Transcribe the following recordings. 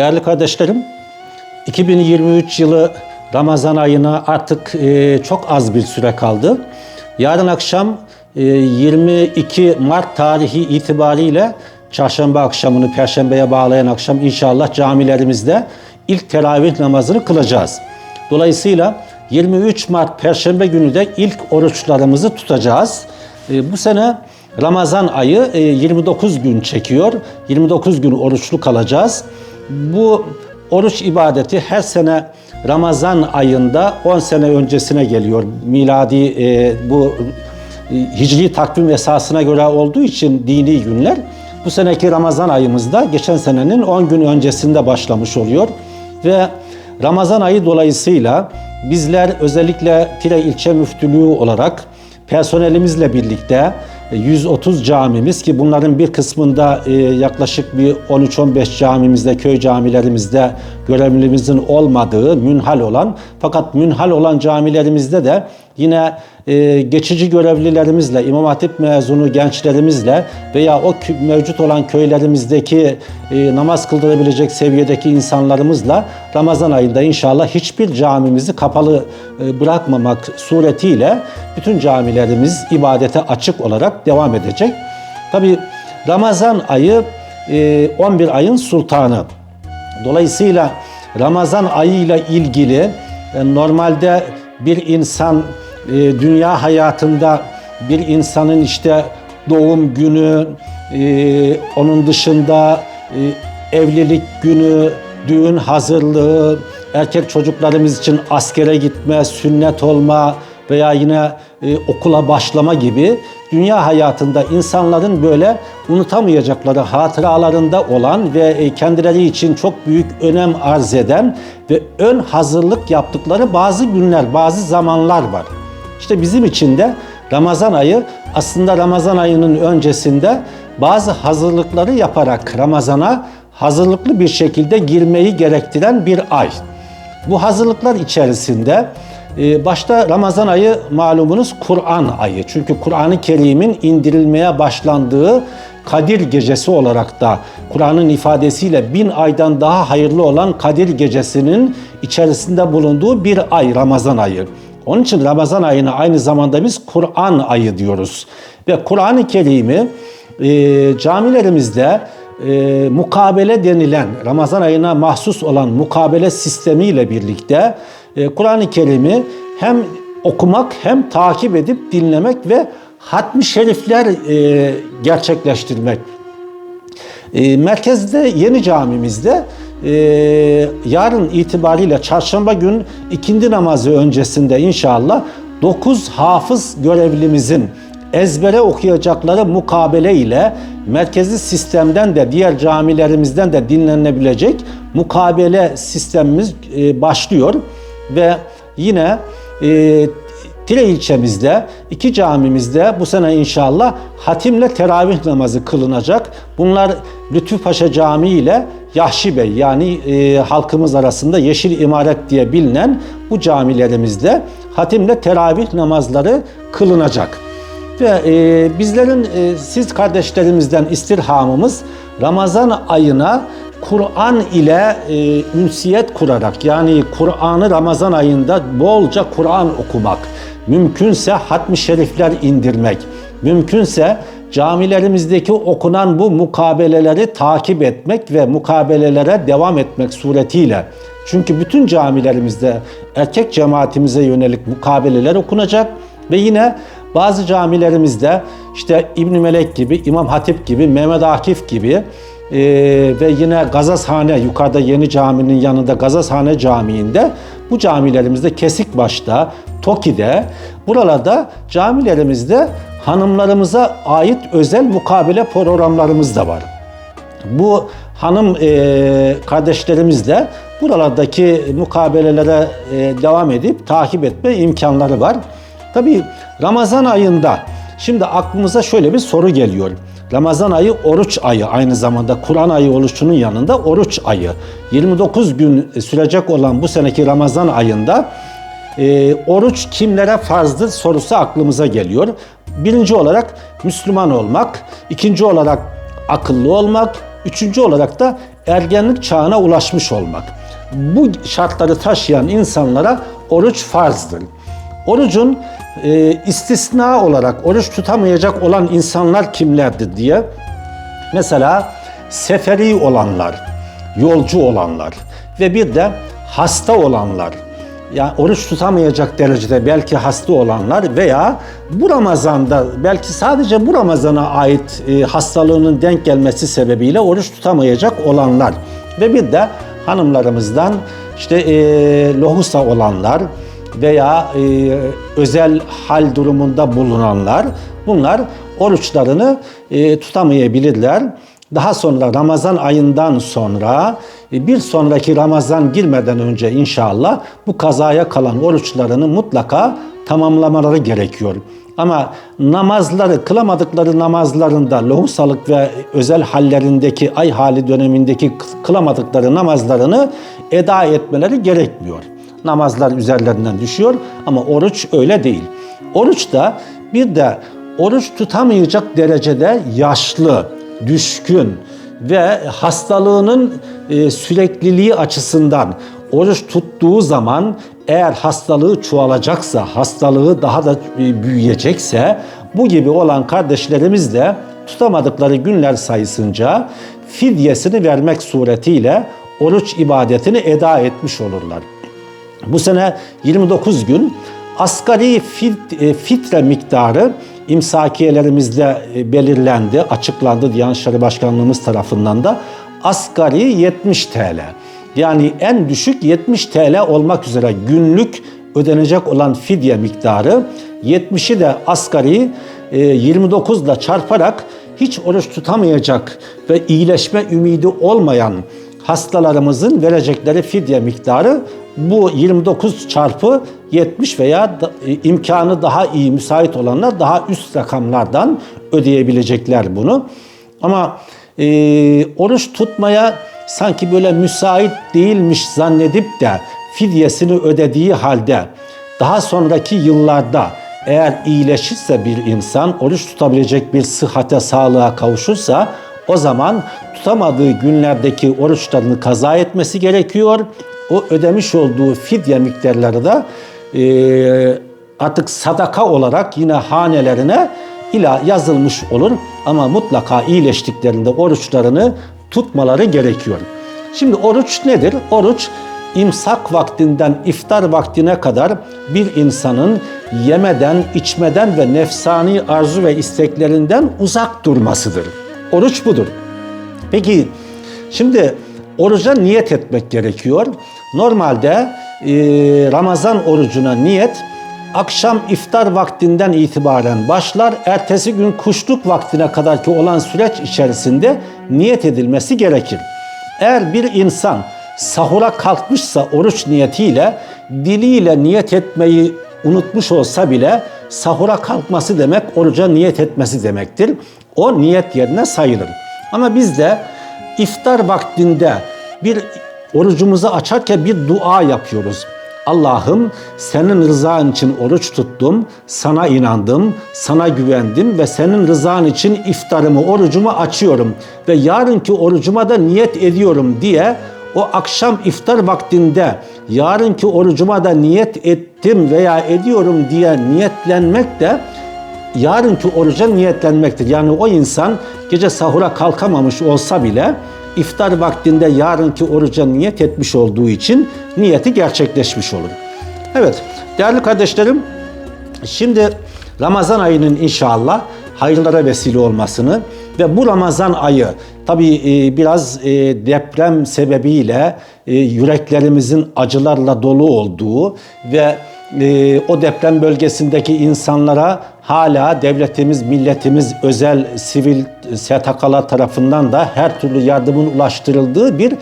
Değerli kardeşlerim, 2023 yılı Ramazan ayına artık e, çok az bir süre kaldı. Yarın akşam e, 22 Mart tarihi itibariyle çarşamba akşamını perşembeye bağlayan akşam inşallah camilerimizde ilk teravih namazını kılacağız. Dolayısıyla 23 Mart perşembe günü de ilk oruçlarımızı tutacağız. E, bu sene Ramazan ayı e, 29 gün çekiyor. 29 gün oruçlu kalacağız. Bu oruç ibadeti her sene Ramazan ayında 10 sene öncesine geliyor. Miladi e, bu e, hicri takvim esasına göre olduğu için dini günler. Bu seneki Ramazan ayımızda geçen senenin 10 gün öncesinde başlamış oluyor. Ve Ramazan ayı dolayısıyla bizler özellikle Tire ilçe müftülüğü olarak personelimizle birlikte 130 camimiz ki bunların bir kısmında e, yaklaşık bir 13-15 camimizde, köy camilerimizde görevlimizin olmadığı, münhal olan fakat münhal olan camilerimizde de yine e, geçici görevlilerimizle, İmam Hatip mezunu gençlerimizle veya o mevcut olan köylerimizdeki e, namaz kıldırabilecek seviyedeki insanlarımızla Ramazan ayında inşallah hiçbir camimizi kapalı bırakmamak suretiyle bütün camilerimiz ibadete açık olarak devam edecek. Tabi Ramazan ayı 11 ayın sultanı. Dolayısıyla Ramazan ayıyla ilgili normalde bir insan dünya hayatında bir insanın işte doğum günü, onun dışında evlilik günü, düğün hazırlığı, erkek çocuklarımız için askere gitme, sünnet olma veya yine e, okula başlama gibi dünya hayatında insanların böyle unutamayacakları hatıralarında olan ve e, kendileri için çok büyük önem arz eden ve ön hazırlık yaptıkları bazı günler, bazı zamanlar var. İşte bizim için de Ramazan ayı aslında Ramazan ayının öncesinde bazı hazırlıkları yaparak Ramazan'a hazırlıklı bir şekilde girmeyi gerektiren bir ay. Bu hazırlıklar içerisinde başta Ramazan ayı malumunuz Kur'an ayı. Çünkü Kur'an-ı Kerim'in indirilmeye başlandığı Kadir gecesi olarak da Kur'an'ın ifadesiyle bin aydan daha hayırlı olan Kadir gecesinin içerisinde bulunduğu bir ay Ramazan ayı. Onun için Ramazan ayına aynı zamanda biz Kur'an ayı diyoruz. Ve Kur'an-ı Kerim'i e, camilerimizde e, mukabele denilen Ramazan ayına mahsus olan mukabele sistemiyle birlikte Kur'an-ı Kerim'i hem okumak hem takip edip dinlemek ve hatmi şerifler e, gerçekleştirmek. E, merkezde yeni camimizde e, yarın itibariyle çarşamba gün ikindi namazı öncesinde inşallah 9 hafız görevlimizin ezbere okuyacakları mukabele ile merkezi sistemden de diğer camilerimizden de dinlenebilecek mukabele sistemimiz e, başlıyor ve yine e, Tire ilçemizde iki camimizde bu sene inşallah hatimle teravih namazı kılınacak. Bunlar Lütfü Paşa Camii ile Yahşi Bey yani e, halkımız arasında Yeşil İmaret diye bilinen bu camilerimizde hatimle teravih namazları kılınacak. Ve e, bizlerin e, siz kardeşlerimizden istirhamımız Ramazan ayına Kur'an ile e, ünsiyet kurarak yani Kur'an'ı Ramazan ayında bolca Kur'an okumak, mümkünse hatmi şerifler indirmek, mümkünse camilerimizdeki okunan bu mukabeleleri takip etmek ve mukabelelere devam etmek suretiyle çünkü bütün camilerimizde erkek cemaatimize yönelik mukabeleler okunacak ve yine bazı camilerimizde işte İbn Melek gibi, İmam Hatip gibi, Mehmet Akif gibi e, ve yine Gazashane yukarıda yeni caminin yanında Gazashane Camii'nde bu camilerimizde Kesikbaş'ta, Toki'de buralarda camilerimizde hanımlarımıza ait özel mukabele programlarımız da var. Bu hanım e, kardeşlerimiz de buralardaki mukabelelere e, devam edip takip etme imkanları var. Tabii Ramazan ayında şimdi aklımıza şöyle bir soru geliyor. Ramazan ayı oruç ayı aynı zamanda Kur'an ayı oluşunun yanında oruç ayı. 29 gün sürecek olan bu seneki Ramazan ayında e, oruç kimlere farzdır sorusu aklımıza geliyor. Birinci olarak Müslüman olmak, ikinci olarak akıllı olmak, üçüncü olarak da ergenlik çağına ulaşmış olmak. Bu şartları taşıyan insanlara oruç farzdır. Orucun e, istisna olarak oruç tutamayacak olan insanlar kimlerdir diye. Mesela seferi olanlar, yolcu olanlar ve bir de hasta olanlar. Yani oruç tutamayacak derecede belki hasta olanlar veya bu Ramazan'da belki sadece bu Ramazan'a ait e, hastalığının denk gelmesi sebebiyle oruç tutamayacak olanlar ve bir de hanımlarımızdan işte e, lohusa olanlar veya e, özel hal durumunda bulunanlar bunlar oruçlarını e, tutamayabilirler. Daha sonra Ramazan ayından sonra e, bir sonraki Ramazan girmeden önce inşallah bu kazaya kalan oruçlarını mutlaka tamamlamaları gerekiyor. Ama namazları, kılamadıkları namazlarında lohusalık ve özel hallerindeki ay hali dönemindeki kılamadıkları namazlarını eda etmeleri gerekmiyor. Namazlar üzerlerinden düşüyor ama oruç öyle değil. Oruç da bir de oruç tutamayacak derecede yaşlı, düşkün ve hastalığının e, sürekliliği açısından oruç tuttuğu zaman eğer hastalığı çoğalacaksa, hastalığı daha da e, büyüyecekse bu gibi olan kardeşlerimiz de tutamadıkları günler sayısınca fidyesini vermek suretiyle oruç ibadetini eda etmiş olurlar. Bu sene 29 gün asgari fit, e, fitre miktarı imsakiyelerimizde e, belirlendi, açıklandı Diyanet İşleri Başkanlığımız tarafından da asgari 70 TL. Yani en düşük 70 TL olmak üzere günlük ödenecek olan fidye miktarı 70'i de asgari 29 ile çarparak hiç oruç tutamayacak ve iyileşme ümidi olmayan hastalarımızın verecekleri fidye miktarı bu 29 çarpı 70 veya da, e, imkanı daha iyi müsait olanlar daha üst rakamlardan ödeyebilecekler bunu. Ama e, oruç tutmaya sanki böyle müsait değilmiş zannedip de fidyesini ödediği halde daha sonraki yıllarda eğer iyileşirse bir insan, oruç tutabilecek bir sıhhate, sağlığa kavuşursa o zaman tutamadığı günlerdeki oruçlarını kaza etmesi gerekiyor. O ödemiş olduğu fidye miktarları da e, artık sadaka olarak yine hanelerine ila yazılmış olur. Ama mutlaka iyileştiklerinde oruçlarını tutmaları gerekiyor. Şimdi oruç nedir? Oruç imsak vaktinden iftar vaktine kadar bir insanın yemeden, içmeden ve nefsani arzu ve isteklerinden uzak durmasıdır. Oruç budur. Peki şimdi oruca niyet etmek gerekiyor. Normalde e, Ramazan orucuna niyet akşam iftar vaktinden itibaren başlar. Ertesi gün kuşluk vaktine kadar ki olan süreç içerisinde niyet edilmesi gerekir. Eğer bir insan sahura kalkmışsa oruç niyetiyle diliyle niyet etmeyi unutmuş olsa bile sahura kalkması demek oruca niyet etmesi demektir. O niyet yerine sayılır. Ama biz de iftar vaktinde bir orucumuzu açarken bir dua yapıyoruz. Allah'ım senin rızan için oruç tuttum, sana inandım, sana güvendim ve senin rızan için iftarımı, orucumu açıyorum ve yarınki orucuma da niyet ediyorum diye o akşam iftar vaktinde yarınki orucuma da niyet ettim veya ediyorum diye niyetlenmek de yarınki oruca niyetlenmektir. Yani o insan gece sahura kalkamamış olsa bile iftar vaktinde yarınki oruca niyet etmiş olduğu için niyeti gerçekleşmiş olur. Evet değerli kardeşlerim şimdi Ramazan ayının inşallah hayırlara vesile olmasını ve bu Ramazan ayı tabi e, biraz e, deprem sebebiyle e, yüreklerimizin acılarla dolu olduğu ve o deprem bölgesindeki insanlara hala devletimiz, milletimiz, özel sivil STK'lar tarafından da her türlü yardımın ulaştırıldığı bir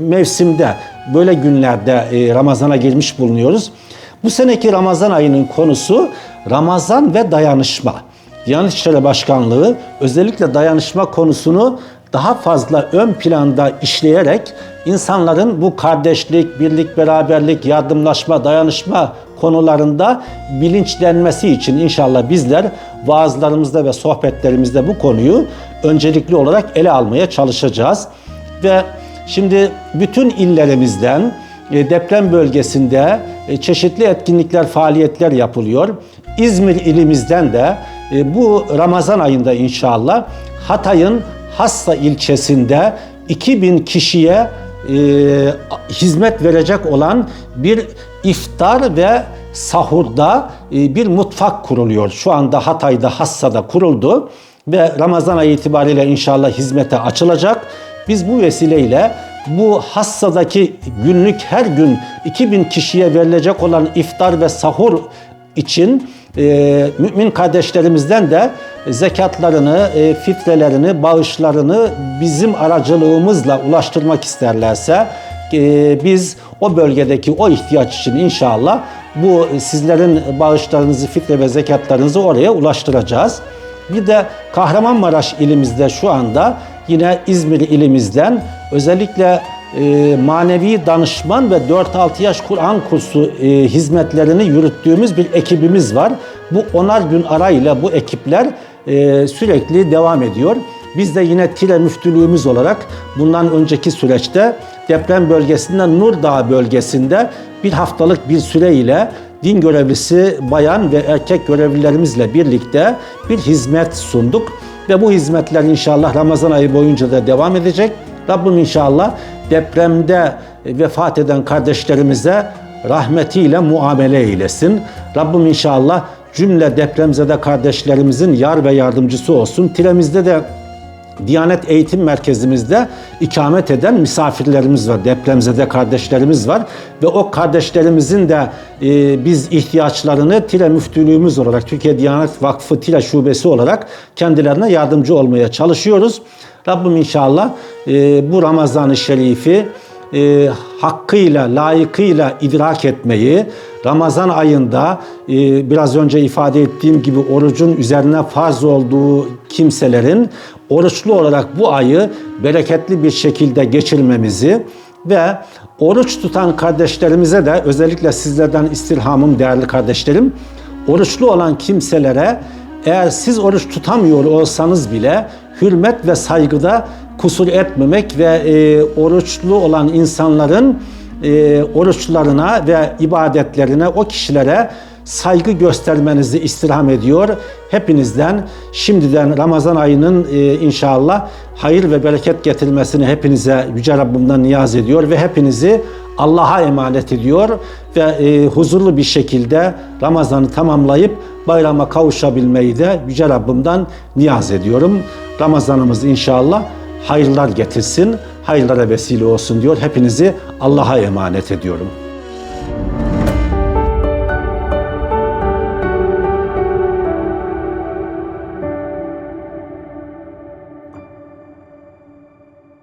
mevsimde, böyle günlerde Ramazan'a girmiş bulunuyoruz. Bu seneki Ramazan ayının konusu Ramazan ve dayanışma. Diyanet İşleri Başkanlığı özellikle dayanışma konusunu daha fazla ön planda işleyerek insanların bu kardeşlik, birlik, beraberlik, yardımlaşma, dayanışma konularında bilinçlenmesi için inşallah bizler vaazlarımızda ve sohbetlerimizde bu konuyu öncelikli olarak ele almaya çalışacağız. ve şimdi bütün illerimizden e, deprem bölgesinde e, çeşitli etkinlikler, faaliyetler yapılıyor. İzmir ilimizden de e, bu Ramazan ayında inşallah Hatay'ın Hassa ilçesinde 2000 kişiye e, hizmet verecek olan bir iftar ve sahurda e, bir mutfak kuruluyor. Şu anda Hatay'da Hassa'da kuruldu ve Ramazan ayı itibariyle inşallah hizmete açılacak. Biz bu vesileyle bu Hassa'daki günlük her gün 2000 kişiye verilecek olan iftar ve sahur için e, mümin kardeşlerimizden de zekatlarını, e, fitrelerini, bağışlarını bizim aracılığımızla ulaştırmak isterlerse e, biz o bölgedeki o ihtiyaç için inşallah bu sizlerin bağışlarınızı, fitre ve zekatlarınızı oraya ulaştıracağız. Bir de Kahramanmaraş ilimizde şu anda yine İzmir ilimizden özellikle e, manevi danışman ve 4-6 yaş Kur'an kursu e, hizmetlerini yürüttüğümüz bir ekibimiz var. Bu onar gün arayla bu ekipler e, sürekli devam ediyor. Biz de yine Tire müftülüğümüz olarak bundan önceki süreçte deprem bölgesinde Nurdağ bölgesinde bir haftalık bir süreyle din görevlisi bayan ve erkek görevlilerimizle birlikte bir hizmet sunduk. Ve bu hizmetler inşallah Ramazan ayı boyunca da devam edecek. Rabbim inşallah depremde vefat eden kardeşlerimize rahmetiyle muamele eylesin. Rabbim inşallah cümle depremzede kardeşlerimizin yar ve yardımcısı olsun. Tiremizde de Diyanet Eğitim Merkezimizde ikamet eden misafirlerimiz var, depremzede kardeşlerimiz var ve o kardeşlerimizin de e, biz ihtiyaçlarını Tire Müftülüğümüz olarak, Türkiye Diyanet Vakfı Tire Şubesi olarak kendilerine yardımcı olmaya çalışıyoruz. Rabbim inşallah e, bu Ramazan-ı Şerif'i e, hakkıyla, layıkıyla idrak etmeyi, Ramazan ayında e, biraz önce ifade ettiğim gibi orucun üzerine farz olduğu kimselerin oruçlu olarak bu ayı bereketli bir şekilde geçirmemizi ve oruç tutan kardeşlerimize de özellikle sizlerden istirhamım değerli kardeşlerim, oruçlu olan kimselere eğer siz oruç tutamıyor olsanız bile hürmet ve saygıda kusur etmemek ve e, oruçlu olan insanların e, oruçlarına ve ibadetlerine o kişilere saygı göstermenizi istirham ediyor. Hepinizden şimdiden Ramazan ayının e, inşallah hayır ve bereket getirmesini hepinize Yüce Rabbimden niyaz ediyor ve hepinizi Allah'a emanet ediyor ve e, huzurlu bir şekilde Ramazan'ı tamamlayıp bayrama kavuşabilmeyi de Yüce Rabbimden niyaz ediyorum. Ramazanımız inşallah hayırlar getirsin, hayırlara vesile olsun diyor. Hepinizi Allah'a emanet ediyorum.